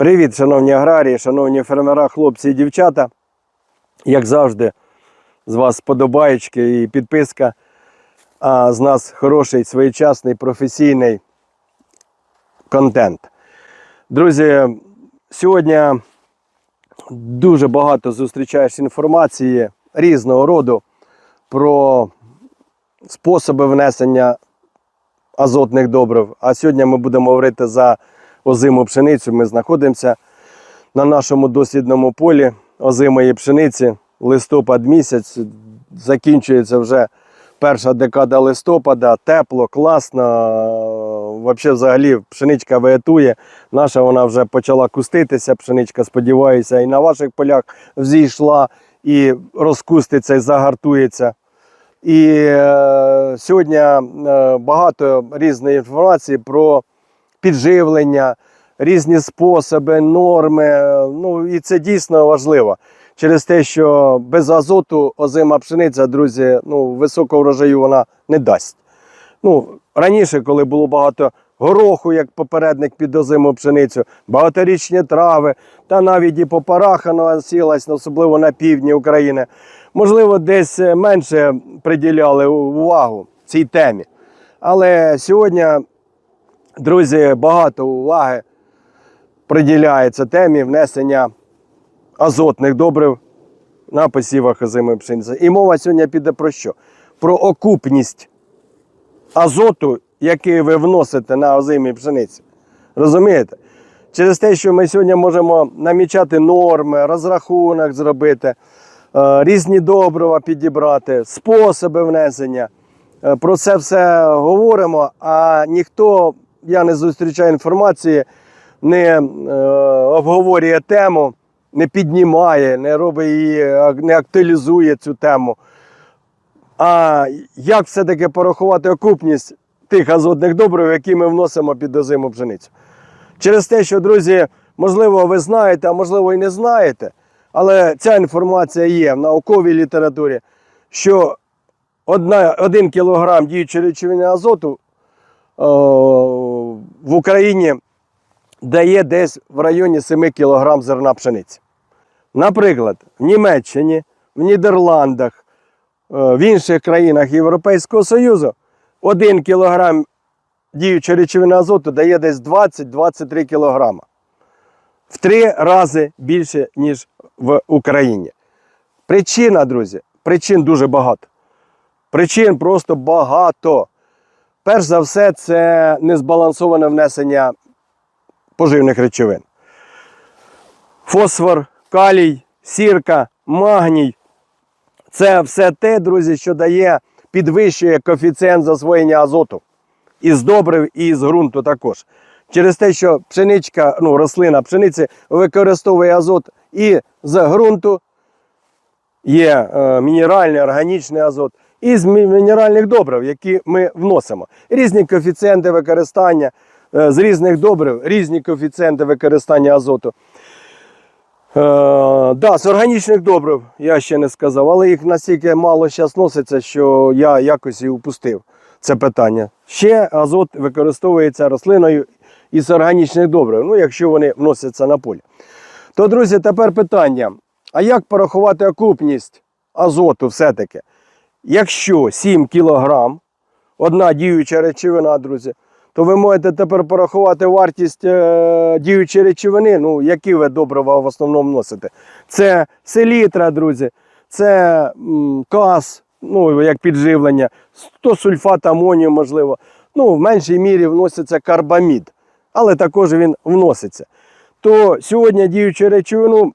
Привіт, шановні аграрії, шановні фермера, хлопці і дівчата. Як завжди, з вас сподобаєчки і підписка. А з нас хороший, своєчасний, професійний контент. Друзі, сьогодні дуже багато зустрічаєш інформації різного роду про способи внесення азотних добрив. А сьогодні ми будемо говорити за озиму пшеницю. Ми знаходимося на нашому дослідному полі озимої пшениці. Листопад місяць. Закінчується вже перша декада листопада. Тепло, класно. Взагалі, взагалі, пшеничка вегетує. Наша вона вже почала куститися. Пшеничка, сподіваюся, і на ваших полях взійшла і розкуститься, і загартується. І е, сьогодні е, багато різної інформації про підживлення, різні способи, норми. Ну і це дійсно важливо. Через те, що без азоту озима пшениця, друзі, ну, високого врожаю вона не дасть. Ну, раніше, коли було багато гороху, як попередник під озиму пшеницю, багаторічні трави, та навіть і попарахано сілась, особливо на півдні України. Можливо, десь е, менше приділяли увагу цій темі. Але сьогодні, друзі, багато уваги приділяється темі внесення азотних добрив на посівах озимої пшениці. І мова сьогодні піде про що? Про окупність азоту, який ви вносите на озимі пшениці. Розумієте? Через те, що ми сьогодні можемо намічати норми, розрахунок зробити, е, різні добрива підібрати, способи внесення. Е, Про це все говоримо, а ніхто, я не зустрічаю інформації, не е, обговорює тему, не піднімає, не робить її, не актуалізує цю тему. А як все-таки порахувати окупність тих азотних добрив, які ми вносимо під озиму пшеницю? Через те, що, друзі, можливо, ви знаєте, а можливо і не знаєте, але ця інформація є в науковій літературі, що одна, один кілограм діючої речовини азоту о, в Україні дає десь в районі 7 кг зерна пшениці. Наприклад, в Німеччині, в Нідерландах, е, в інших країнах Європейського Союзу 1 кг діючої речовини азоту дає десь 20-23 кг. В три рази більше, ніж в Україні. Причина, друзі, причин дуже багато. Причин просто багато. Перш за все, це незбалансоване внесення поживних речовин. Фосфор, калій, сірка, магній. Це все те, друзі, що дає, підвищує коефіцієнт засвоєння азоту. Із добрив і з ґрунту також. Через те, що пшеничка, ну, рослина пшениці використовує азот і з ґрунту, є е, мінеральний, органічний азот, і з мінеральних добрив, які ми вносимо. Різні коефіцієнти використання е, з різних добрив, різні коефіцієнти використання азоту. Е, да, з органічних добрив я ще не сказав, але їх настільки мало зараз носиться, що я якось і упустив це питання. Ще азот використовується рослиною із органічних добрив, ну якщо вони вносяться на полі. То, друзі, тепер питання: а як порахувати окупність азоту все-таки? Якщо 7 кг, одна діюча речовина, друзі, то ви можете тепер порахувати вартість е, діючої речовини, ну, які ви добрива в основному носите. Це селітра, друзі, це м, кас, ну, як підживлення, 100 сульфат амонію, можливо. Ну, в меншій мірі вноситься карбамід, але також він вноситься. То сьогодні діючу речовину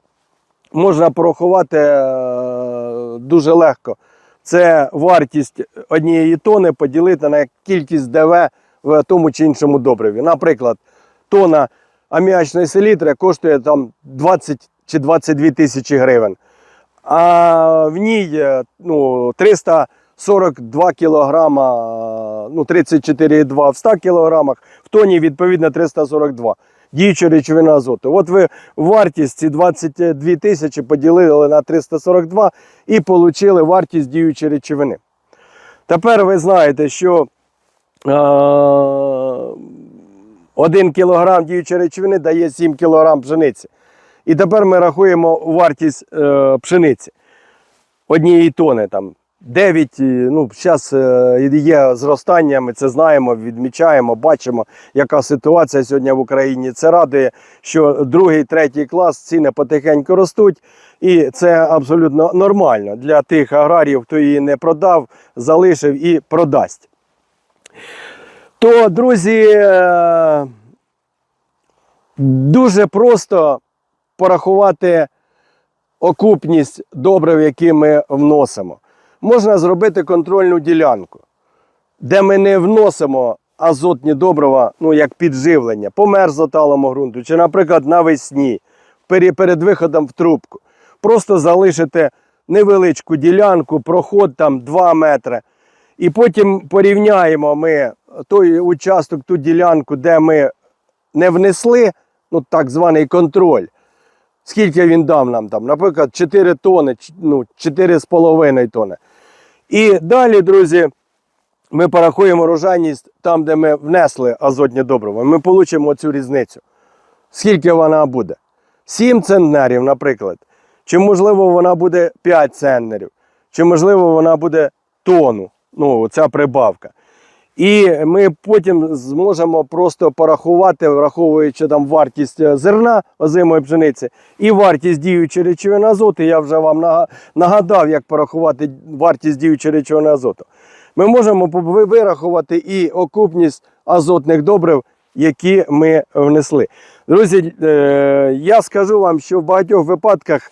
можна порахувати е, дуже легко. Це вартість однієї тони поділити на кількість ДВ в тому чи іншому добриві. Наприклад, тона аміачної селітри коштує там 20 чи 22 тисячі гривень. А в ній е, ну, 342 кілограма, ну 34,2 в 100 кілограмах, в тоні відповідно 342. Діюча речовина азоту. От ви вартість ці 22 тисячі поділили на 342 і отримали вартість діючої речовини. Тепер ви знаєте, що е, 1 кг діючої речовини дає 7 кг пшениці. І тепер ми рахуємо вартість е, пшениці однієї тони. Там 9, е, ну, зараз є зростання, ми це знаємо, відмічаємо, бачимо, яка ситуація сьогодні в Україні. Це радує, що другий, третій клас ціни потихеньку ростуть. І це абсолютно нормально для тих аграріїв, хто її не продав, залишив і продасть. То, друзі, е, дуже просто порахувати окупність добрив, які ми вносимо. Можна зробити контрольну ділянку, де ми не вносимо азотні добрива, ну як підживлення, по мерзоталому ґрунту, чи, наприклад, навесні, перед виходом в трубку. Просто залишити невеличку ділянку, проход там 2 метри. І потім порівняємо ми той участок, ту ділянку, де ми не внесли, ну так званий контроль. Скільки він дав нам там? Наприклад, 4 тони, ну, 4,5 тони. І далі, друзі, ми порахуємо урожайність там, де ми внесли азотні добрива. Ми отримаємо цю різницю. Скільки вона буде? 7 центнерів, наприклад. Чи можливо вона буде 5 центнерів, чи можливо вона буде тону, ну, ця прибавка. І ми потім зможемо просто порахувати, враховуючи там вартість е, зерна озимої пшениці і вартість діючої речовини азоту. Я вже вам нагадав, як порахувати вартість діючої речовини азоту. Ми можемо вирахувати і окупність азотних добрив, які ми внесли. Друзі, е, я скажу вам, що в багатьох випадках,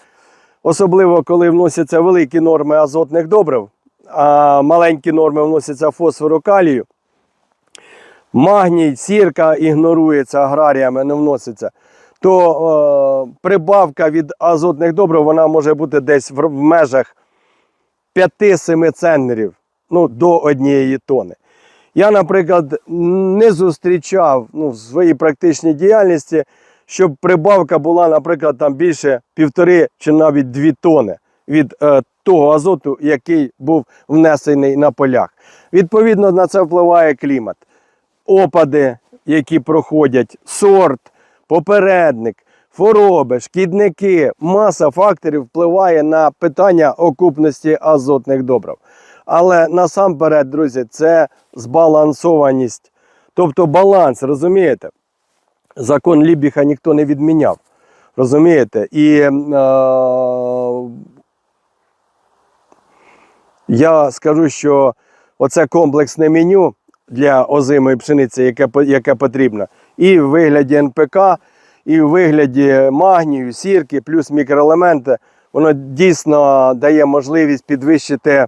особливо коли вносяться великі норми азотних добрив, а маленькі норми вносяться фосфору калію, магній, сірка ігнорується аграріями, не вноситься, то е, прибавка від азотних добрив вона може бути десь в, в межах 5-7 центнерів ну, до однієї тони. Я, наприклад, не зустрічав ну, в своїй практичній діяльності, щоб прибавка була, наприклад, там більше півтори чи навіть дві тони від е, того азоту, який був внесений на полях. Відповідно, на це впливає клімат, опади, які проходять, сорт, попередник, хвороби, шкідники, маса факторів впливає на питання окупності азотних добрив. Але насамперед, друзі, це збалансованість. Тобто баланс, розумієте? Закон Лібіха ніхто не відміняв. Розумієте? І е, я скажу, що оце комплексне меню для озимої пшениці, яке, по- яке потрібно, і в вигляді НПК, і в вигляді магнію, сірки, плюс мікроелементи, воно дійсно дає можливість підвищити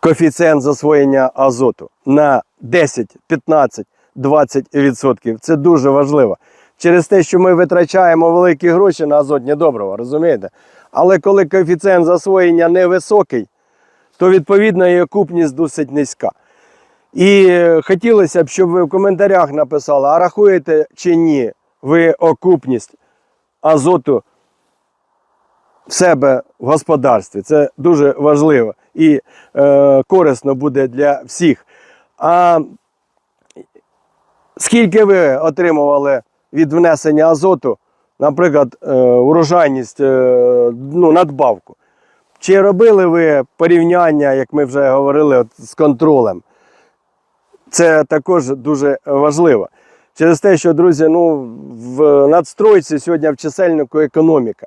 коефіцієнт засвоєння азоту на 10, 15, 20%. Це дуже важливо. Через те, що ми витрачаємо великі гроші на азотні добрива, розумієте? Але коли коефіцієнт засвоєння невисокий, то відповідно і окупність досить низька. І хотілося б, щоб ви в коментарях написали, а рахуєте чи ні ви окупність азоту в себе в господарстві. Це дуже важливо і е, корисно буде для всіх. А скільки ви отримували від внесення азоту, наприклад, е, урожайність, е, ну, надбавку? Чи робили ви порівняння, як ми вже говорили, от, з контролем? Це також дуже важливо. Через те, що, друзі, ну, в надстройці сьогодні в чисельнику економіка.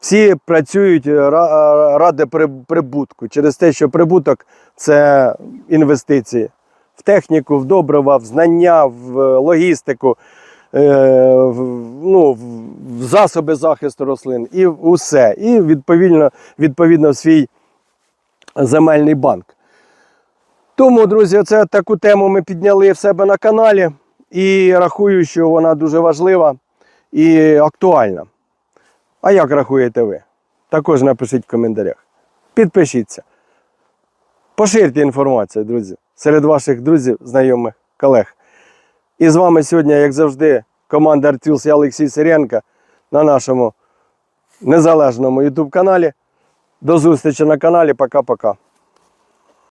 Всі працюють ради прибутку через те, що прибуток це інвестиції в техніку, в добрива, в знання, в логістику, е, в, ну, в- засоби захисту рослин і усе. І відповідно, відповідно в свій земельний банк. Тому, друзі, це таку тему ми підняли в себе на каналі і рахую, що вона дуже важлива і актуальна. А як рахуєте ви? Також напишіть в коментарях. Підпишіться. Поширте інформацію, друзі, серед ваших друзів, знайомих, колег. І з вами сьогодні, як завжди, команда Артюлс я Олексій Сиренко на нашому незалежному YouTube каналі. До зустрічі на каналі. Пока-пока.